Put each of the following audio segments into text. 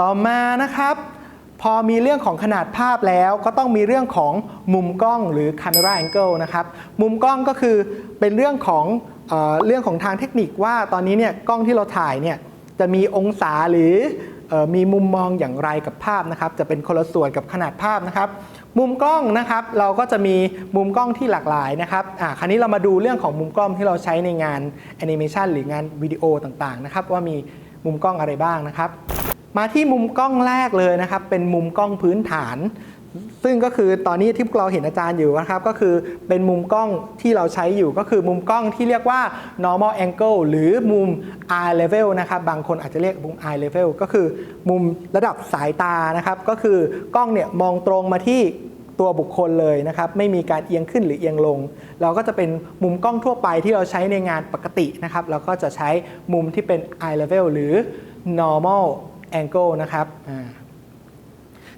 ต่อมานะครับ พอมีเรื่องของขนาดภาพแล้วก็ต้องมีเรื่องของมุมกล้องหรือ camera angle นะครับ มุมกล้องก็คือเป็นเรื่องของเออเรื่องของทางเทคนิคว่าตอนนี้เนี่ยกล้องที่เราถ่ายเนี่ยจะมีองศาหรือออมีมุมมองอย่างไรกับภาพนะครับ จะเป็นคนละส่วนกับขนาดภาพนะครับ มุมกล้องนะครับเราก็จะมีมุมกล้องที่หลากหลายนะครับอ่าคราวนี้เรามาดูเรื่องของมุมกล้องที่เราใช้ในงานแอนิเมชันหรืองานวิดีโอต่างๆนะครับว่ามีมุมกล้องอะไรบ้างนะครับ มาที่มุมกล้องแรกเลยนะครับ เป็นมุมกล้องพื้นฐาน ซึ่งก็คือตอนนี้ที่พวกเราเห็นอาจารย์อยู่นะครับ ก็คือเป็นมุมกล้องที่เราใช้อยู่ก็คือมุมกล้องที่เรียกว่า normal angle หรือมุม eye level นะครับ บางคนอาจจะเรียกมุม eye level ก็คือมุมระดับสายตานะครับ ก็คือกล้องเนี่ยมองตรงมาที่ตัวบุคคลเลยนะครับ ไม่มีการเอียงขึ้นหรือเอียงลง เราก็จะเป็นมุมกล้องทั่วไปที่เราใช้ในงานปกตินะครับ เราก็จะใช้มุมที่เป็น eye level หรือ normal angle นะครับ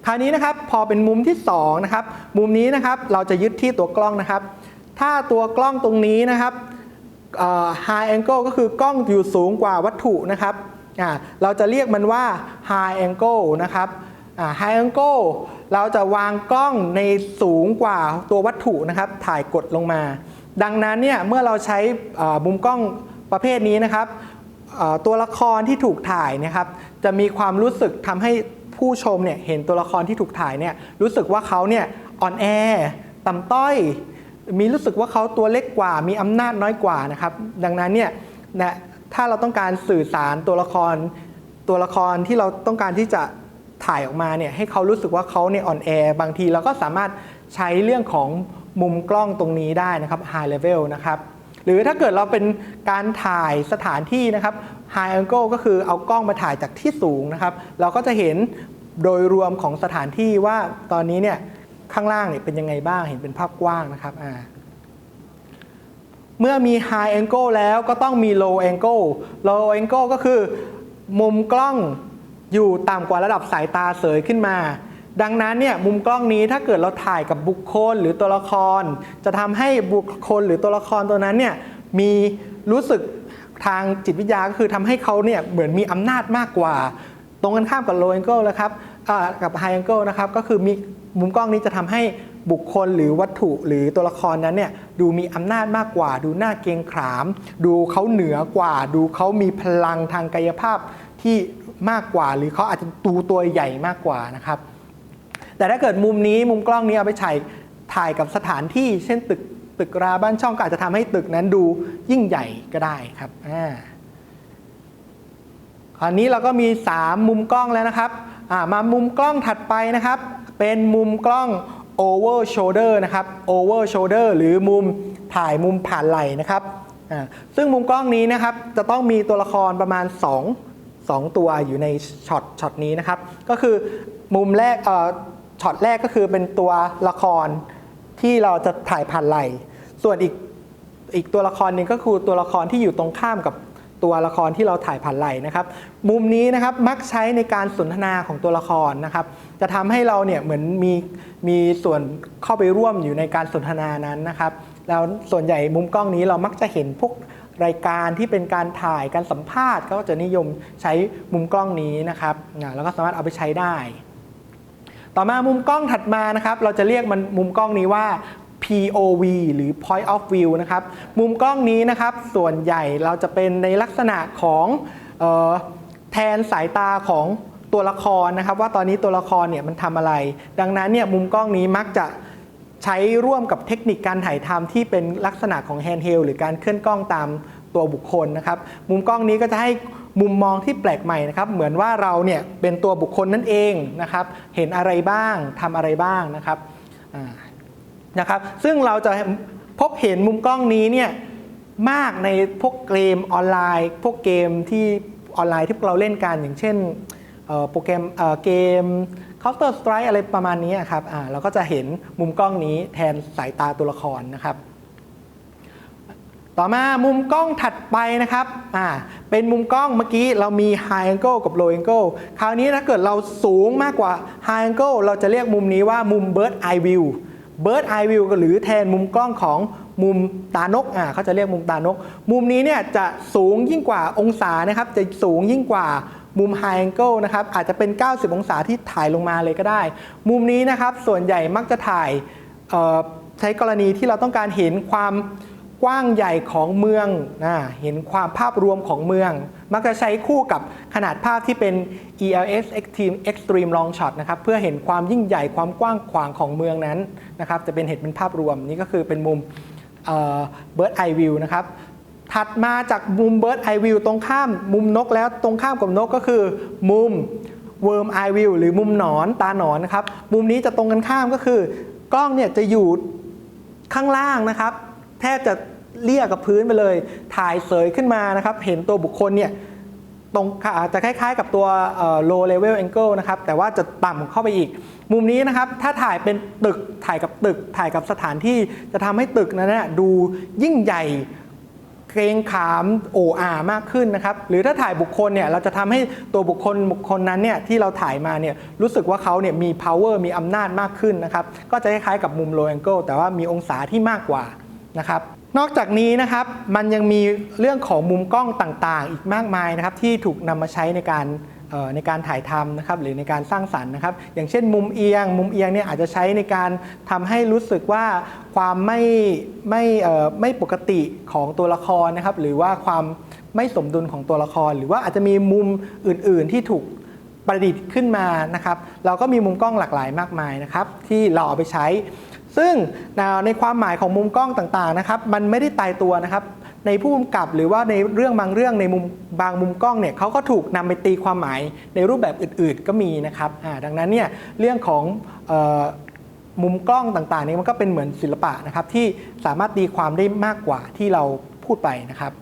คราวนี้นะครับพอเป็นมุมที่2นะครับมุมนี้นะครับเราจะยึดที่ตัวกล้องนะครับ ถ้าตัวกล้องตรงนี้นะครับเอ่อ high angle ก็คือกล้องอยู่สูงกว่าวัตถุนะครับเราจะเรียกมันว่า high angle นะครับ high angle เราจะวางกล้องในสูงกว่าตัววัตถุนะครับ ถ่ายกดลงมา ดังนั้นเนี่ยเมื่อเราใช้มุมกล้องประเภทนี้นะครับตัวละครที่ถูกถ่ายนะครับ จะมีความรู้สึกทำให้ผู้ชมเนี่ยเห็นตัวละครที่ถูกถ่ายเนี่ยรู้สึกว่าเขาเนี่ยอ่อนแอต่ำต้อย มีรู้สึกว่าเขาตัวเล็กกว่า มีอำนาจน้อยกว่านะครับ ดังนั้นเนี่ยนะถ้าเราต้องการสื่อสารตัวละครตัวละครที่เราต้องการที่จะถ่ายออกมาเนี่ยให้เขารู้สึกว่าเขาเนี่ยอ่อนแอบางทีเราก็สามารถใช้เรื่องของมุมกล้องตรงนี้ได้นะครับ high level นะครับ หรือถ้าเกิดเราเป็นการถ่ายสถานที่นะครับ high angle ก็คือเอากล้องมาถ่ายจากที่สูงนะครับ เราก็จะเห็นโดยรวมของสถานที่ว่าตอนนี้เนี่ยข้างล่างเนี่ยเป็นยังไงบ้างเห็นเป็นภาพกว้างนะครับอ่าเมื่อมี high angle แล้วก็ต้องมี low angle low angle ก็คือ มุมกล้องอยู่ต่ำกว่าระดับสายตาเสยขึ้นมา ดังนั้นเนี่ยมุมกล้องนี้ถ้าเกิดเราถ่ายกับบุคคลหรือตัวละคร จะทำให้บุคคลหรือตัวละครตัวนั้นเนี่ยมีรู้สึก ทางจิตวิทยาก็คือทำให้เขาเนี่ยเหมือนมีอำนาจมากกว่า ตรงกันข้ามกับ low angle นะครับกับ high angle นะครับก็คือมีมุมกล้องนี้จะทำให้บุคคลหรือวัตถุหรือตัวละครนั้นเนี่ยดูมีอำนาจมากกว่า ดูหน่าเกรงขาม ดูเขาเหนือกว่า ดูเขามีพลังทางกายภาพที่มากกว่า หรือเขาอาจจะตูตัวใหญ่มากกว่านะครับ แต่ถ้าเกิดมุมนี้มุมกล้องนี้เอาไปถ่ายถ่ายกับสถานที่ เช่นตึก ตึกราบ้านช่องก็อาจจะทำให้ตึกนั้นดูยิ่งใหญ่ก็ได้ครับอ่าคราวนี้เราก็มี 3 มุมกล้องแล้วนะครับอ่ามามุมกล้องถัดไปนะครับ เป็นมุมกล้อง over shoulder นะครับ over shoulder หรือมุมถ่ายมุมผ่านไหล่นะครับอ่าซึ่งมุมกล้องนี้นะครับจะต้องมีตัวละครประมาณ 2 2 ตัวอยู่ในช็อตช็อตนี้นะครับ ก็คือมุมแรกเอ่อช็อตแรกก็คือเป็นตัวละคร ที่เราจะถ่ายผ่านไหลส่วนอีกอีกตัวละครหนึ่งก็คือตัวละครที่อยู่ตรงข้ามกับตัวละครที่เราถ่ายผ่านไหลนะครับ มุมนี้นะครับมักใช้ในการสนทนาของตัวละครนะครับ จะทำให้เราเนี่ยเหมือนมีมีส่วนเข้าไปร่วมอยู่ในการสนทนานั้นนะครับ แล้วส่วนใหญ่มุมกล้องนี้เรามักจะเห็นพวกรายการที่เป็นการถ่ายการสัมภาษณ์ ก็จะนิยมใช้มุมกล้องนี้นะครับแล้วก็สามารถเอาไปใช้ได้ ต่อมามุมกล้องถัดมานะครับเราจะเรียกมันมุมกล้องนี้ว่า POV หรือ Point of View นะครับ มุมกล้องนี้นะครับ ส่วนใหญ่เราจะเป็นในลักษณะของออแทนสายตาของตัวละครนะครับ ว่าตอนนี้ตัวละครเนี่ยมันทำอะไร ดังนั้นเนี่ยมุมกล้องนี้มักจะใช้ร่วมกับเทคนิคการถ่ายทำที่เป็นลักษณะของแฮนด์เฮลหรือการเคลื่อนกล้องตามตัวบุคคลนะครับ มุมกล้องนี้ก็จะให้ มุมมองที่แปลกใหม่นะครับ เหมือนว่าเราเนี่ยเป็นตัวบุคคลนั่นเองนะครับ เห็นอะไรบ้างทำอะไรบ้างนะครับนะครับ ซึ่งเราจะพบเห็นมุมกล้องนี้เนี่ยมากในพวกเกมออนไลน์ พวกเกมที่ออนไลน์ที่พวกเราเล่นกันอย่างเช่นโปรแกรมเกม Counter Strike อะไรประมาณนี้ครับเราก็จะเห็นมุมกล้องนี้แทนสายตาตัวละครนะครับ ต่อมามุมกล้องถัดไปนะครับอ่าเป็นมุมกล้องเมื่อกี้เรามี high angle กับ low angle คราวนี้ถ้าเกิดเราสูงมากกว่า high angle เราจะเรียกมุมนี้ว่ามุม bird eye view bird eye view หรือแทนมุมกล้องของมุมตานกอ่าเขาจะเรียกมุมตานก มุมนี้เนี่ยจะสูงยิ่งกว่าองศานะครับ จะสูงยิ่งกว่ามุม high angle นะครับ อาจจะเป็น 90 องศาที่ถ่ายลงมาเลยก็ได้ มุมนี้นะครับส่วนใหญ่มักจะถ่ายใช้กรณีที่เราต้องการเห็นความ กว้างใหญ่ของเมืองนะเห็นความภาพรวมของเมือง มักจะใช้คู่กับขนาดภาพที่เป็น ELS Extreme Extreme Long Shot นะครับเพื่อเห็นความยิ่งใหญ่ความกว้างขวางของเมืองนั้นนะครับจะเป็นเห็นเป็นภาพรวมนี่ก็คือเป็นมุมเบิร์ดไอวิวนะครับถัดมาจากมุมเบิร์ดไอวิวตรงข้ามมุมนกแล้วตรงข้ามกับนกก็คือมุมเวิร์มไอวิวหรือมุมหนอนตาหนอนนะครับมุมนี้จะตรงกันข้ามก็คือกล้องเนี่ยจะอยู่ข้างล่างนะครับ แทบจะ เลี่ยกับพื้นไปเลย ถ่ายเสยขึ้นมานะครับ เห็นตัวบุคคลเนี่ยตรงอาจจะคล้ายๆกับตัว low level angle นะครับ แต่ว่าจะต่ำเข้าไปอีก มุมนี้นะครับ ถ้าถ่ายเป็นตึก ถ่ายกับตึก ถ่ายกับสถานที่ จะทำให้ตึกนั้นนะดูยิ่งใหญ่ เกรงขามโอ้อามากขึ้นนะครับ หรือถ้าถ่ายบุคคลเนี่ย เราจะทำให้ตัวบุคคลบุคคลนั้นเนี่ยที่เราถ่ายมาเนี่ยรู้สึกว่าเขาเนี่ยมี power มีอำนาจมากขึ้นนะครับ ก็จะคล้ายๆกับมุม low angle แต่ว่ามีองศาที่มากกว่า นะครับ นอกจากนี้นะครับมันยังมีเรื่องของมุมกล้องต่างๆ อีกมากมายนะครับที่ถูกนำมาใช้ในการในการถ่ายทำนะครับหรือในการสร้างสรรค์นะครับ อย่างเช่นมุมเอียง มุมเอียงเนี่ยอาจจะใช้ในการทำให้รู้สึกว่าความไม่ไม่ไม่ปกติของตัวละครนะครับหรือว่าความไม่สมดุลของตัวละคร หรือว่าอาจจะมีมุมอื่น ๆ ที่ถูกประดิษฐ์ขึ้นมานะครับ เราก็มีมุมกล้องหลากหลายมากมายนะครับ ที่เราเอาไปใช้ ซึ่งในความหมายของมุมกล้องต่างๆนะครับมันไม่ได้ตายตัวนะครับในผู้กำกับหรือว่าในเรื่องบางเรื่องในมุมบางมุมกล้องเนี่ยเขาก็ถูกนำไปตีความหมายในรูปแบบอื่น ๆ ก็มีนะครับดังนั้นเนี่ยเรื่องของออมุมกล้องต่างๆนี่มันก็เป็นเหมือนศิลปะนะครับที่สามารถตีความได้มากกว่าที่เราพูดไปนะครับ